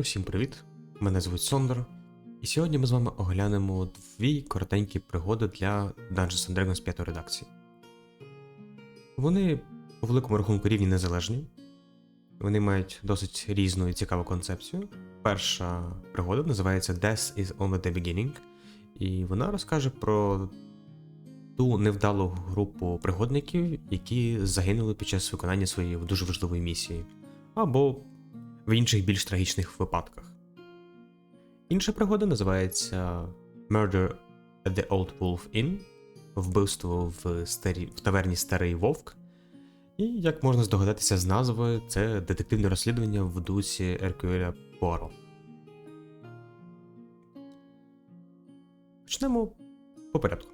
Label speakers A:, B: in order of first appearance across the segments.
A: Усім привіт! Мене звуть Сондер, і сьогодні ми з вами оглянемо дві коротенькі пригоди для Dungeons Dragons 5 редакції. Вони по великому рахунку рівні незалежні. Вони мають досить різну і цікаву концепцію. Перша пригода називається Death is only the beginning, і вона розкаже про ту невдалу групу пригодників, які загинули під час виконання своєї дуже важливої місії, або в інших більш трагічних випадках. Інша пригода називається Murder at the Old Wolf Inn вбивство в, старі... в таверні Старий Вовк. І, як можна здогадатися з назви, це детективне розслідування в дусі Еркюеля Пуаро. Почнемо по порядку.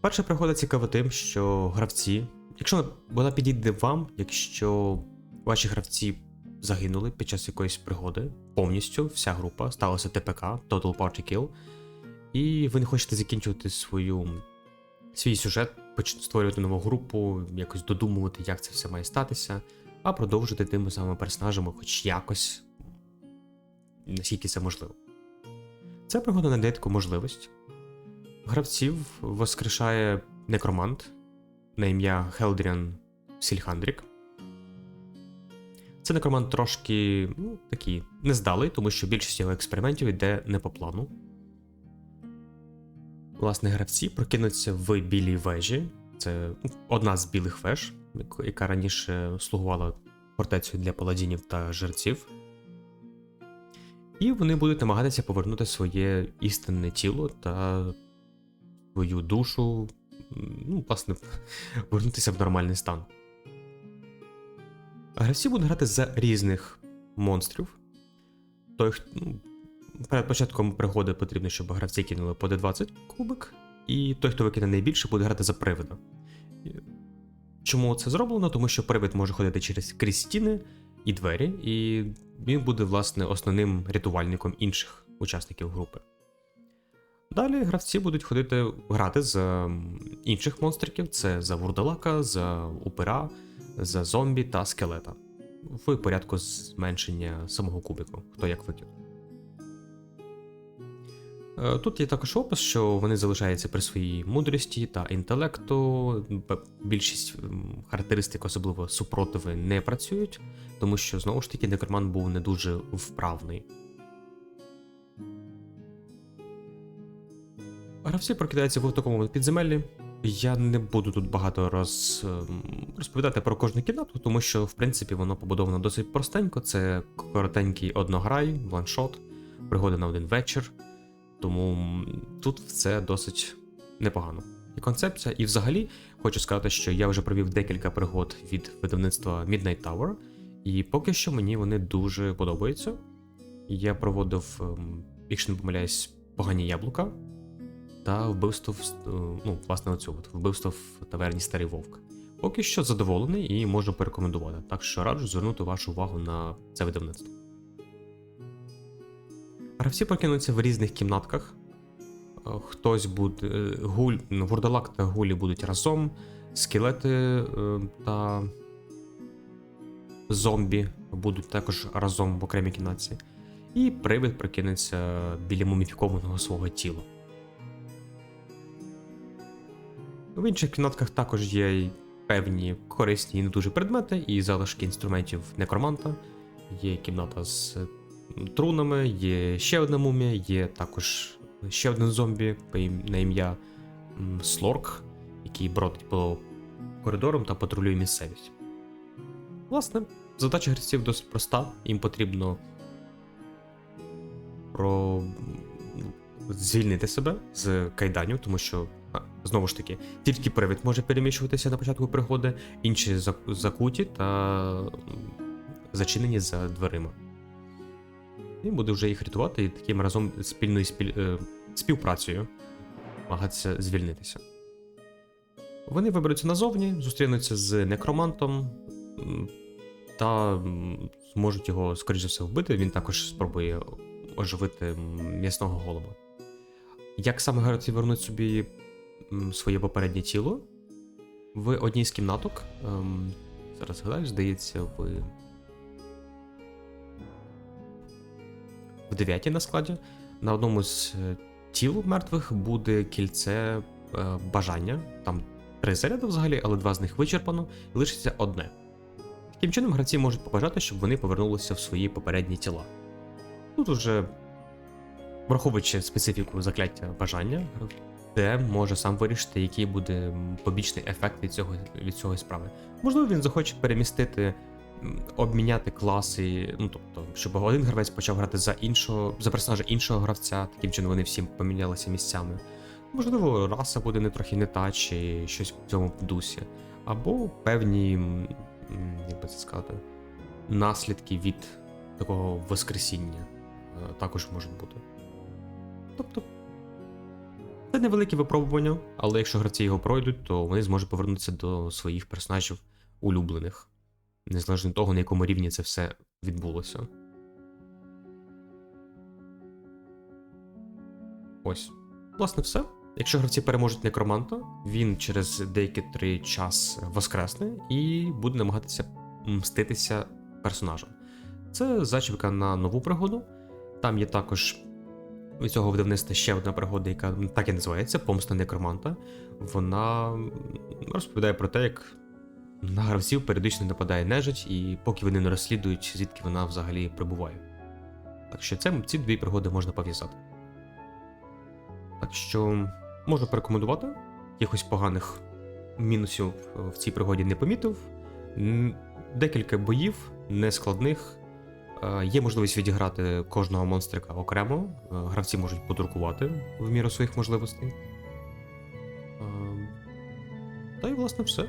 A: Перша пригода цікава тим, що гравці, якщо вона підійде вам, якщо ваші гравці загинули під час якоїсь пригоди, повністю вся група сталося ТПК, Total Party Kill, і ви не хочете закінчувати свою, свій сюжет, створювати нову групу, якось додумувати, як це все має статися, а продовжити тими самими персонажами, хоч якось, наскільки це можливо. Ця пригода надає таку можливість. Гравців воскрешає некромант на ім'я Хелдріан Сільхандрік. Це некромант трошки ну, такий нездалий, тому що більшість його експериментів йде не по плану. Власне, гравці прокинуться в білій вежі. Це одна з білих веж, яка раніше слугувала фортецею для паладінів та жерців. І вони будуть намагатися повернути своє істинне тіло та свою душу, ну, власне, повернутися в нормальний стан. Гравці будуть грати за різних монстрів. Той, ну, перед початком пригоди потрібно, щоб гравці кинули по D20 кубик, і той, хто викине найбільше, буде грати за привида. Чому це зроблено? Тому що привид може ходити через крізь стіни і двері, і він буде, власне, основним рятувальником інших учасників групи. Далі гравці будуть ходити грати за інших монстриків: це за вурдалака, за упира, за зомбі та скелета. В порядку зменшення самого кубику, хто як викид. Е, Тут є також опис, що вони залишаються при своїй мудрості та інтелекту. Більшість характеристик, особливо супротиви, не працюють, тому що знову ж таки некроман був не дуже вправний. Гравці прокидаються в такому підземеллі. Я не буду тут багато роз, ем, розповідати про кожну кімнату, тому що, в принципі, воно побудовано досить простенько. Це коротенький однограй, ваншот, пригода на один вечір. Тому тут все досить непогано. І концепція, і взагалі хочу сказати, що я вже провів декілька пригод від видавництва Midnight Tower, і поки що мені вони дуже подобаються. Я проводив, ем, якщо не помиляюсь, погані яблука та вбивство в, е, ну, власне, оцю от, вбивство в таверні Старий Вовк. Поки що задоволений і можу порекомендувати. Так що раджу звернути вашу увагу на це видавництво. Гравці прокинуться в різних кімнатках. Е, Хтось буде. е, Гуль, ну, вурдалак та гулі будуть разом, скелети та зомбі будуть також разом в окремій кімнаті. І привид прокинеться біля муміфікованого свого тіла. В інших кімнатках також є певні корисні і не дуже предмети, і залишки інструментів некроманта. Є кімната з трунами, є ще одна мумія, є також ще один зомбі на ім'я Слорк, який бродить по коридорам та патрулює місцевість. Власне, задача гравців досить проста. Їм потрібно про... звільнити себе з кайданів, тому що, знову ж таки, тільки привид може переміщуватися на початку пригоди, інші закуті та зачинені за дверима. І буде вже їх рятувати і таким разом спільною спіль... е, співпрацею намагатися звільнитися. Вони виберуться назовні, зустрінуться з некромантом та зможуть його, скоріш за все, вбити. Він також спробує оживити м'ясного голуба. Як саме гравці вернуть собі своє попереднє тіло? В одній з кімнаток. ем, зараз згадаю, здається, в 9 на складі. На одному з е, тіл мертвих буде кільце е, бажання. Там три заряди взагалі, але два з них вичерпано, лишиться одне. Таким чином, гравці можуть побажати, щоб вони повернулися в свої попередні тіла. Тут уже, враховуючи специфіку закляття бажання, де може сам вирішити, який буде побічний ефект від цього від цього справи. Можливо, він захоче перемістити, обміняти класи, ну тобто, щоб один гравець почав грати за іншого, за персонажа іншого гравця, таким чином вони всі помінялися місцями. Можливо, раса буде не трохи не та, чи щось в цьому дусі. Або певні, як би це сказати, наслідки від такого воскресіння е, також можуть бути. Тобто, це невелике випробування, але якщо гравці його пройдуть, то вони зможуть повернутися до своїх персонажів улюблених, незалежно від того, на якому рівні це все відбулося. Ось. Власне, все. Якщо гравці переможуть некроманта, він через деякий три час воскресне і буде намагатися мститися персонажам. Це зачіпка на нову пригоду. Там є також від цього видавництва ще одна пригода, яка так і називається Помста некроманта. Вона розповідає про те, як на гравців періодично нападає нежить, і поки вони не розслідують, звідки вона взагалі прибуває. Так що це, ці дві пригоди можна пов'язати. Так що можу порекомендувати. Якихось поганих мінусів в цій пригоді не помітив. Декілька боїв, нескладних. Е, Є можливість відіграти кожного монстрика окремо. Е, Гравці можуть подрукувати в міру своїх можливостей. Е, Та й, власне, все.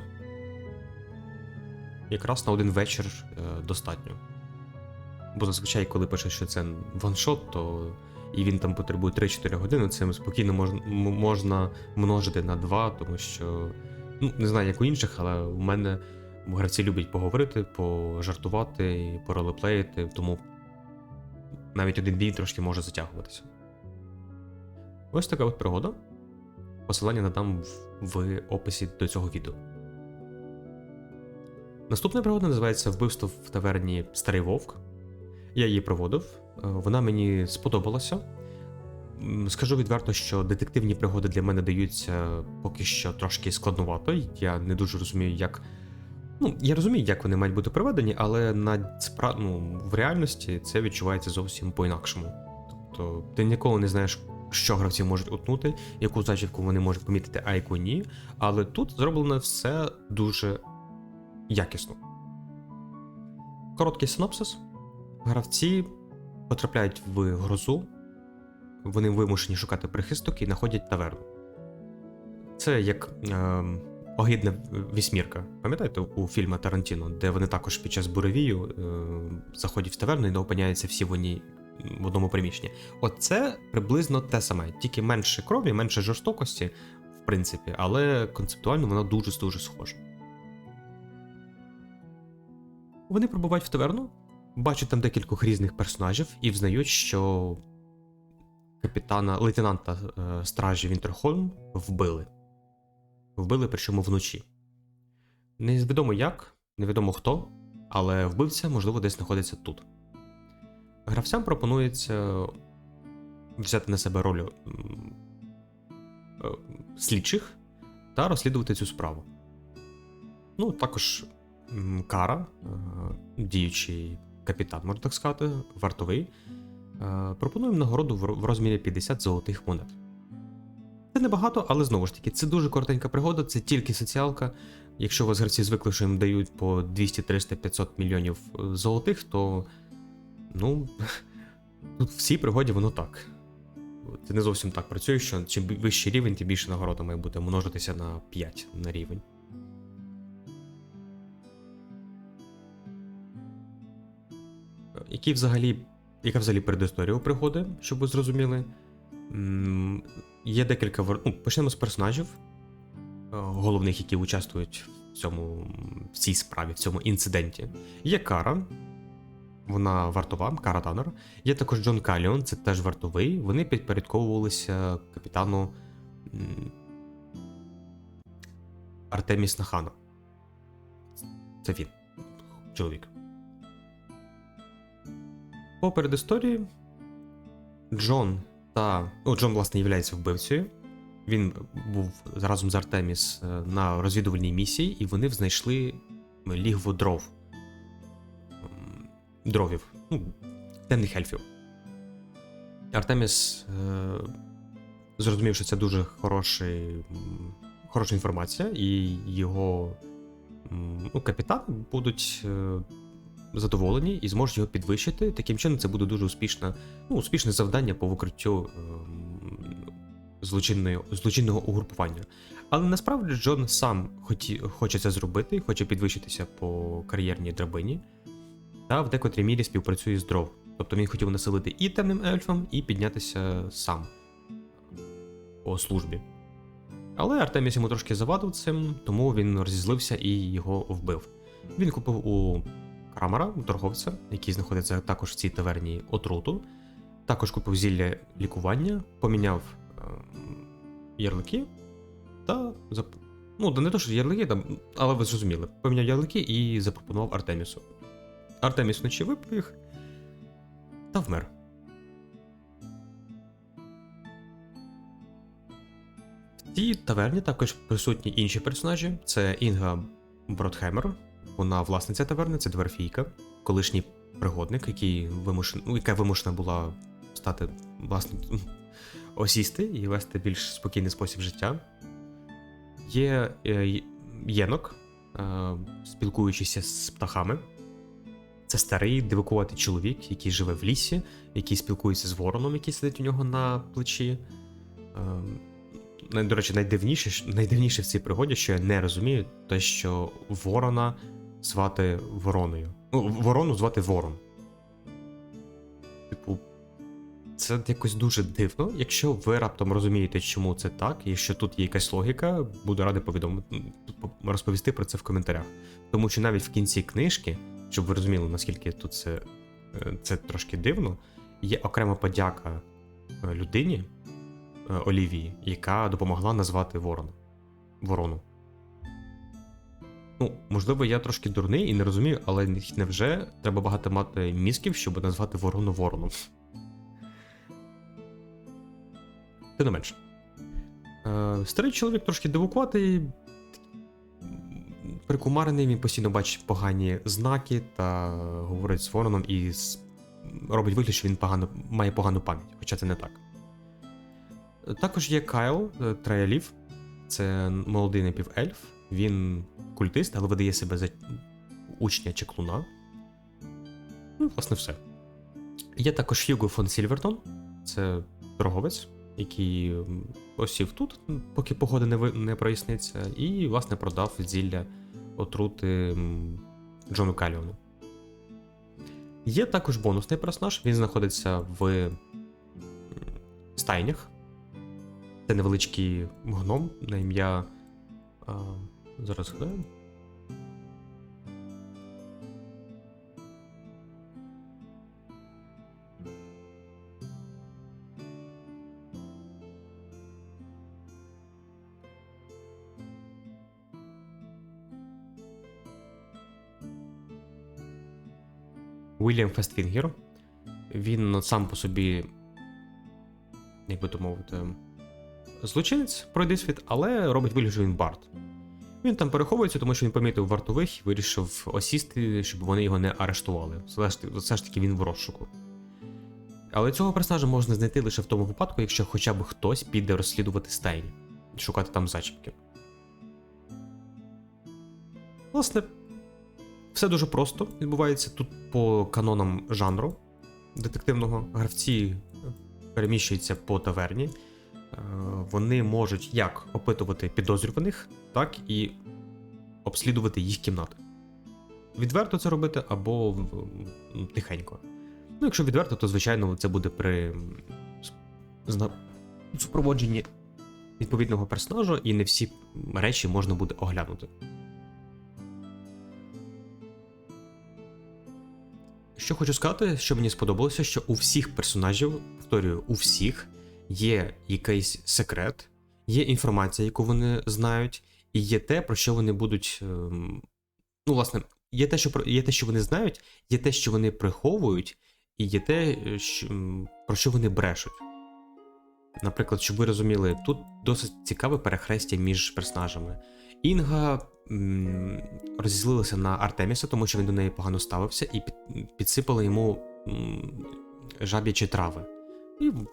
A: Якраз на один вечір достатньо. Бо зазвичай, коли пишеш, що це ваншот, то і він там потребує 3-4 години, це спокійно можна, можна множити на 2, тому що. Ну, не знаю, як у інших, але у мене гравці люблять поговорити, пожартувати, поролеплеїти, тому навіть один бій трошки може затягуватися. Ось така от пригода. Посилання надам в, в описі до цього відео. Наступна пригода називається Вбивство в таверні Старий Вовк. Я її проводив, е, вона мені сподобалася. Скажу відверто, що детективні пригоди для мене даються поки що трошки складнувато. Я не дуже розумію, як. Ну, я розумію, як вони мають бути проведені, але на спра... ну, в реальності це відчувається зовсім по-інакшому. Тобто, ти ніколи не знаєш, що гравці можуть утнути, яку зачіпку вони можуть помітити, а яку ні. Але тут зроблено все дуже якісно. Короткий синопсис. Гравці потрапляють в грозу, вони вимушені шукати прихисток і знаходять таверну. Це як е, огидна вісьмірка. Пам'ятаєте у фільмі Тарантіно, де вони також під час буревію е, заходять в таверну і не опиняються всі вони в одному приміщенні. Оце приблизно те саме, тільки менше крові, менше жорстокості, в принципі, але концептуально воно дуже дуже схоже. Вони прибувають в таверну, бачать там декількох різних персонажів і взнають, що капітана, лейтенанта е, стражі Вінтерхольм вбили. Вбили, причому вночі. Невідомо як, невідомо хто, але вбивця, можливо, десь знаходиться тут. Гравцям пропонується взяти на себе роль е, слідчих та розслідувати цю справу. Ну, також Кара, е, діючий капітан, можна так сказати, вартовий, е, пропонуємо нагороду в розмірі 50 золотих монет. Небагато, але знову ж таки, це дуже коротенька пригода, це тільки соціалка. Якщо у вас гравці звикли, що їм дають по 200, 300, 500 мільйонів е, золотих, то ну, тут цій пригоді воно так. Це не зовсім так працює, що чим вищий рівень, тим більше нагорода має бути множитися на 5 на рівень. Які взагалі, яка взагалі передісторія у пригоди, щоб ви зрозуміли? Є декілька ну, почнемо з персонажів, е, головних, які участвують в цьому в цій справі, в цьому інциденті. Є Кара, вона вартова, Кара Таннер. Є також Джон Каліон, це теж вартовий. Вони підпорядковувалися капітану Артеміс Нахана. Це він, чоловік. По передісторії Джон та. Ну, Джон, власне, є вбивцею. Він був разом з Артеміс е, на розвідувальній місії, і вони знайшли лігво дров. Дровів. Ну, темних ельфів. Артеміс е, зрозумів, що це дуже хороший, хороша інформація, і його ну, капітани будуть е, задоволені і зможуть його підвищити. Таким чином, це буде дуже успішне, ну, успішне завдання по викриттю ем, злочинного угрупування. Але насправді Джон сам хоті, хоче це зробити, хоче підвищитися по кар'єрній драбині, та в декотрій мірі співпрацює з дров. Тобто він хотів населити і темним ельфам, і піднятися сам по службі. Але Артеміс йому трошки завадив цим, тому він розізлився і його вбив. Він купив у Крамера, торговця, який знаходиться також в цій таверні отруту. Також купив зілля лікування, поміняв е, ярлики та. Ну, не то, що ярлики, там, але ви зрозуміли. Поміняв ярлики і запропонував Артемісу. Артеміс вночі випив їх та вмер. В цій таверні також присутні інші персонажі: це Інга Бродхемер, вона власниця таверни, це дверфійка, колишній пригодник, який вимушен... ну, яка вимушена була стати власне осісти і вести більш спокійний спосіб життя. Є е, Єнок, е, спілкуючийся з птахами. Це старий дивакуватий чоловік, який живе в лісі, який спілкується з вороном, який сидить у нього на плечі. Е, До речі, найдивніше, найдивніше в цій пригоді, що я не розумію, те, що ворона звати вороною. Ну, ворону звати ворон. Типу, це якось дуже дивно. Якщо ви раптом розумієте, чому це так, і що тут є якась логіка, буду радий повідомити розповісти про це в коментарях. Тому що навіть в кінці книжки, щоб ви розуміли, наскільки тут це, е, це трошки дивно, є окрема подяка е, людині е, Олівії, яка допомогла назвати ворон. ворону. Ну, можливо, я трошки дурний і не розумію, але невже треба багато мати мізків, щоб назвати ворону вороном. Ти не менше. Е, Старий чоловік трошки дивукуватий, прикумарений, він постійно бачить погані знаки та говорить з вороном і робить вигляд, що він погано, має погану пам'ять, хоча це не так. Також є Кайл е, Траялів, це молодий напівельф. Він культист, але видає себе за учня чеклуна. Ну, власне, все. Є також Хьюго фон Сільвертон, це торговець, який осів тут, поки погода не не проясниться, і, власне, продав зілля отрути Джону Каліону. Є також бонусний персонаж, він знаходиться в стайнях. Це невеличкий гном на ім'я. Зараз хвилину. Уільям Фестфінгер. Він сам по собі, як би то мовити, злочинець пройде світ, але робить вигляд, що він бард. Він там переховується, тому що він помітив вартових і вирішив осісти, щоб вони його не арештували. Все ж таки він в розшуку. Але цього персонажа можна знайти лише в тому випадку, якщо хоча б хтось піде розслідувати стайні і шукати там зачіпки. Власне, все дуже просто відбувається тут по канонам жанру детективного. Гравці переміщуються по таверні. Е, вони можуть як опитувати підозрюваних, так і обслідувати їх кімнати. Відверто це робити або тихенько. Ну, якщо відверто, то звичайно це буде при супроводженні відповідного персонажа, і не всі речі можна буде оглянути. Що хочу сказати, що мені сподобалося, що у всіх персонажів, повторюю, у всіх є якийсь секрет, є інформація, яку вони знають, і є те, про що вони будуть. Ем, ну, власне, є те, що є те, що вони знають, є те, що вони приховують, і є те, що, про що вони брешуть. Наприклад, щоб ви розуміли, тут досить цікаве перехрестя між персонажами. Інга м, розізлилася на Артеміса, тому що він до неї погано ставився, і під, підсипала йому жаб'ячі трави.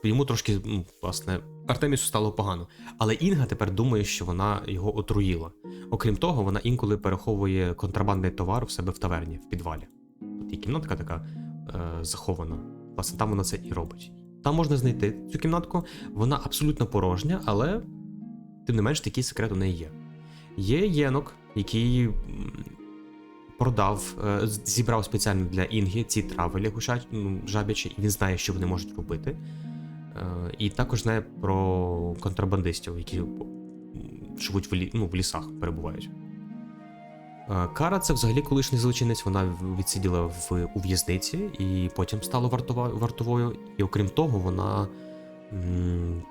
A: І йому трошки, ну, власне, Артемісу стало погано. Але Інга тепер думає, що вона його отруїла. Окрім того, вона інколи переховує контрабандний товар в себе в таверні, в підвалі. Тут є кімнатка така е, захована. Власне, там вона це і робить. Там можна знайти цю кімнатку, вона абсолютно порожня, але тим не менш такий секрет у неї є. Є Єнок, який продав, е, зібрав спеціально для Інги ці лягушачі, ну, жабячі, і він знає, що вони можуть робити. Е, І також знає про контрабандистів, які живуть в, лі, ну, в лісах, перебувають. Е, Кара це взагалі колишній злочинець, вона відсиділа в у в'язниці і потім стала вартовою. І окрім того, вона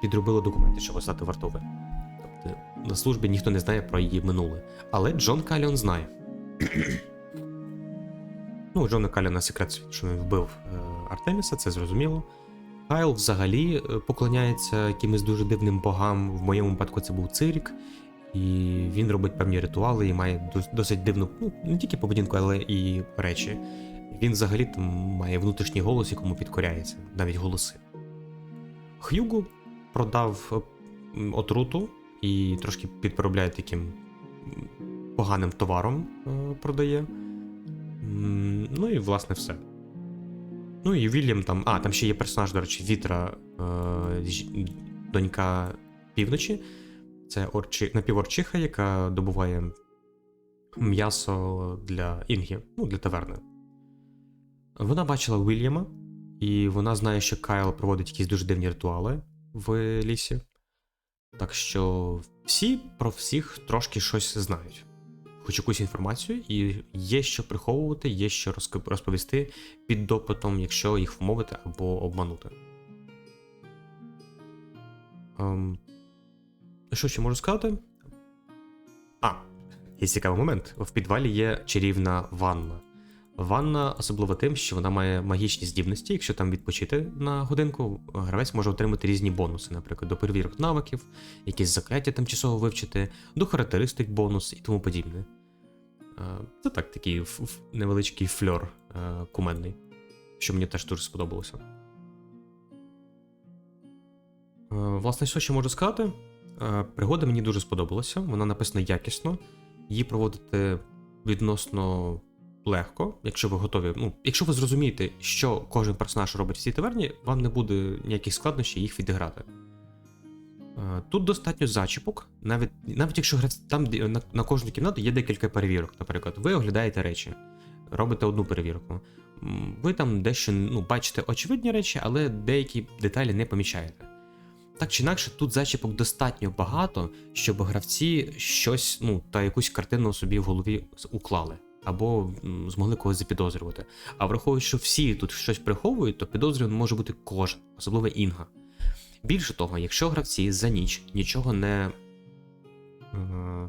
A: підробила документи, щоб стати вартовою. Тобто на службі ніхто не знає про її минуле. Але Джон Каліон знає. Ну, Джона Каліона секрет, що він вбив е, Артеміса, це зрозуміло. Кайл взагалі е, поклоняється якимось дуже дивним богам. В моєму випадку це був Цирік. І він робить певні ритуали і має досить дивну, ну, не тільки поведінку, але і речі. Він взагалі там має внутрішній голос, якому підкоряється, навіть голоси. Х'югу продав е, отруту і трошки підпереробляє таким поганим товаром продає. Ну і власне все. Ну і Вільям там. А, там ще є персонаж, до речі, Вітра, е, донька півночі. Це орчи, напіворчиха, яка добуває м'ясо для Інгі, ну, для таверни. Вона бачила Вільяма, і вона знає, що Кайл проводить якісь дуже дивні ритуали в лісі. Так що всі про всіх трошки щось знають. Хоч якусь інформацію, і є що приховувати, є що розповісти під допитом, якщо їх вмовити або обманути. Ем, що ще можу сказати? А, є цікавий момент. В підвалі є чарівна ванна. Ванна особлива тим, що вона має магічні здібності. Якщо там відпочити на годинку, гравець може отримати різні бонуси, наприклад, до перевірок навиків, якісь закляття тимчасово вивчити, до характеристик бонус і тому подібне. Е, Це так, такий невеличкий фльор е, кумедний, що мені теж дуже сподобалося. Е, Власне, що ще можу сказати? Пригода мені дуже сподобалася, вона написана якісно. Її проводити відносно легко, якщо ви готові. Ну, якщо ви зрозумієте, що кожен персонаж робить в цій таверні, вам не буде ніяких складнощів їх відіграти. Е, Тут достатньо зачіпок, навіть, навіть якщо гравець- там на, на кожну кімнату є декілька перевірок. Наприклад, ви оглядаєте речі, робите одну перевірку. Ви там дещо ну, бачите очевидні речі, але деякі деталі не помічаєте. Так чи інакше, тут зачіпок достатньо багато, щоб гравці щось, ну, та якусь картину собі в голові уклали, або змогли когось запідозрювати. А враховуючи, що всі тут щось приховують, то підозрюваний може бути кожен, особливо інга. Більше того, якщо гравці за ніч нічого не, е,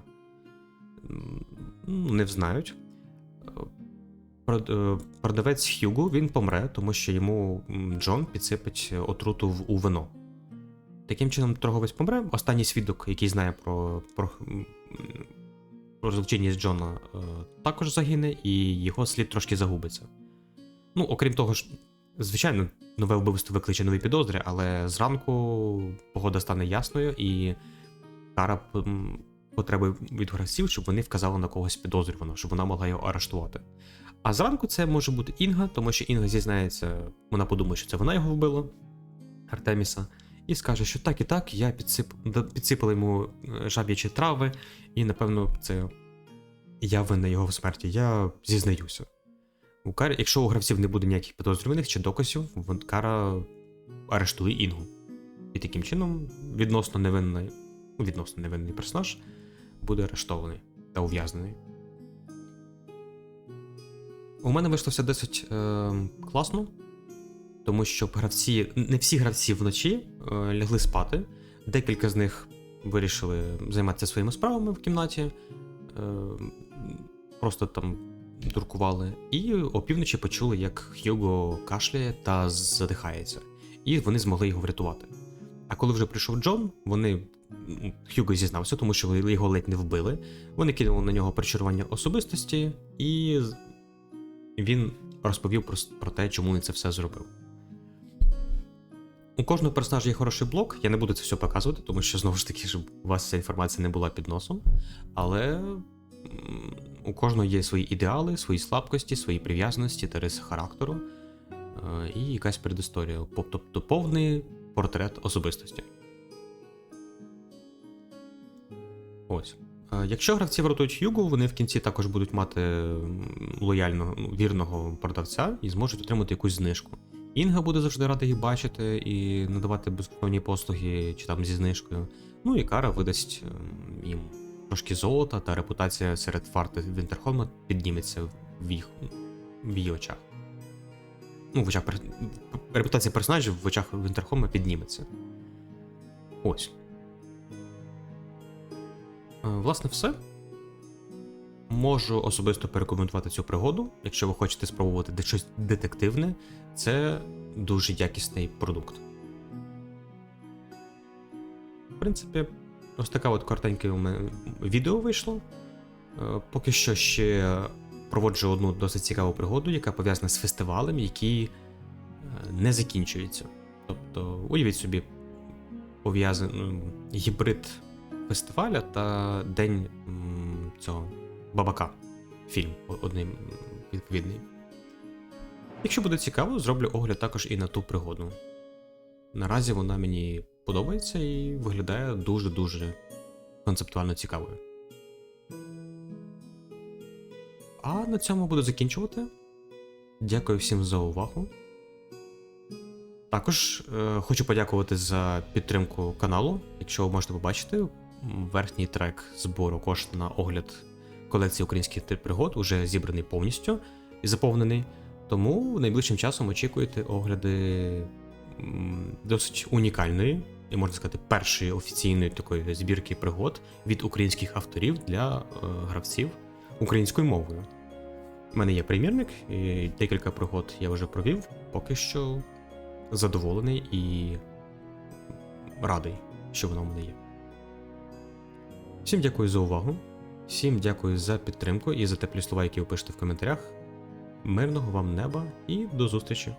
A: ну, не взнають, е, е, продавець Хьюгу він помре, тому що йому Джон підсипить отруту у вино. Таким чином, торговець помре. Останній свідок, який знає про, про, про злочинність Джона, також загине, і його слід трошки загубиться. Ну, окрім того звичайно, нове вбивство викличе нові підозри, але зранку погода стане ясною, і кара м, потребує від гравців, щоб вони вказали на когось підозрюваного, щоб вона могла його арештувати. А зранку це може бути Інга, тому що Інга зізнається, вона подумає, що це вона його вбила, Артеміса, і скаже, що так і так, я підсип... підсипала йому е, жаб'ячі трави, і напевно це я винна його в смерті. Я зізнаюся. У карі, якщо у гравців не буде ніяких підозрюваних чи доказів, кара арештує Інгу. І таким чином відносно невинний, ну, відносно невинний персонаж буде арештований та ув'язнений. У мене вийшло все досить е, класно, тому що гравці, не всі гравці вночі е, лягли спати. Декілька з них вирішили займатися своїми справами в кімнаті. Е, просто там друкували, і опівночі почули, як Хьюго кашляє та задихається, і вони змогли його врятувати. А коли вже прийшов Джон, вони Хьюго зізнався, тому що його ледь не вбили. Вони кинули на нього причарування особистості, і він розповів про, про те, чому він це все зробив. У кожного персонажа є хороший блок, я не буду це все показувати, тому що знову ж таки, щоб у вас ця інформація не була під носом. Але у кожного є свої ідеали, свої слабкості, свої прив'язаності та риси характеру е, і якась передісторія. Тобто повний портрет особистості. Ось. Е, Якщо гравці врятують Югу, вони в кінці також будуть мати лояльного, ну, вірного продавця і зможуть отримати якусь знижку. Інга буде завжди рада їх бачити і надавати безкоштовні послуги чи там зі знижкою. Ну і Кара видасть ем, їм трошки золота та репутація серед фарти Вінтерхолма підніметься в їх в її очах. Ну, в очах репутація персонажів в очах Вінтерхолма підніметься. Ось. Е, Власне, все. Можу особисто порекомендувати цю пригоду. Якщо ви хочете спробувати щось детективне, це дуже якісний продукт. В принципі, ось така от коротеньке у мене відео вийшло. Е, Поки що ще проводжу одну досить цікаву пригоду, яка пов'язана з фестивалем, який е, не закінчується. Тобто, уявіть собі, пов'язаний гібрид фестиваля та день цього бабака. Фільм одним відповідний. Якщо буде цікаво, зроблю огляд також і на ту пригоду. Наразі вона мені подобається і виглядає дуже-дуже концептуально цікавою. А на цьому буду закінчувати. Дякую всім за увагу. Також е, хочу подякувати за підтримку каналу. Якщо ви можете побачити, верхній трек збору коштів на огляд колекції українських пригод уже зібраний повністю і заповнений. Тому найближчим часом очікуйте огляди досить унікальної, можна сказати, першої офіційної такої збірки пригод від українських авторів для е, гравців українською мовою. У мене є примірник, і декілька пригод я вже провів, поки що задоволений і радий, що воно в мене є. Всім дякую за увагу. Всім дякую за підтримку і за теплі слова, які ви пишете в коментарях. Мирного вам неба і до зустрічі!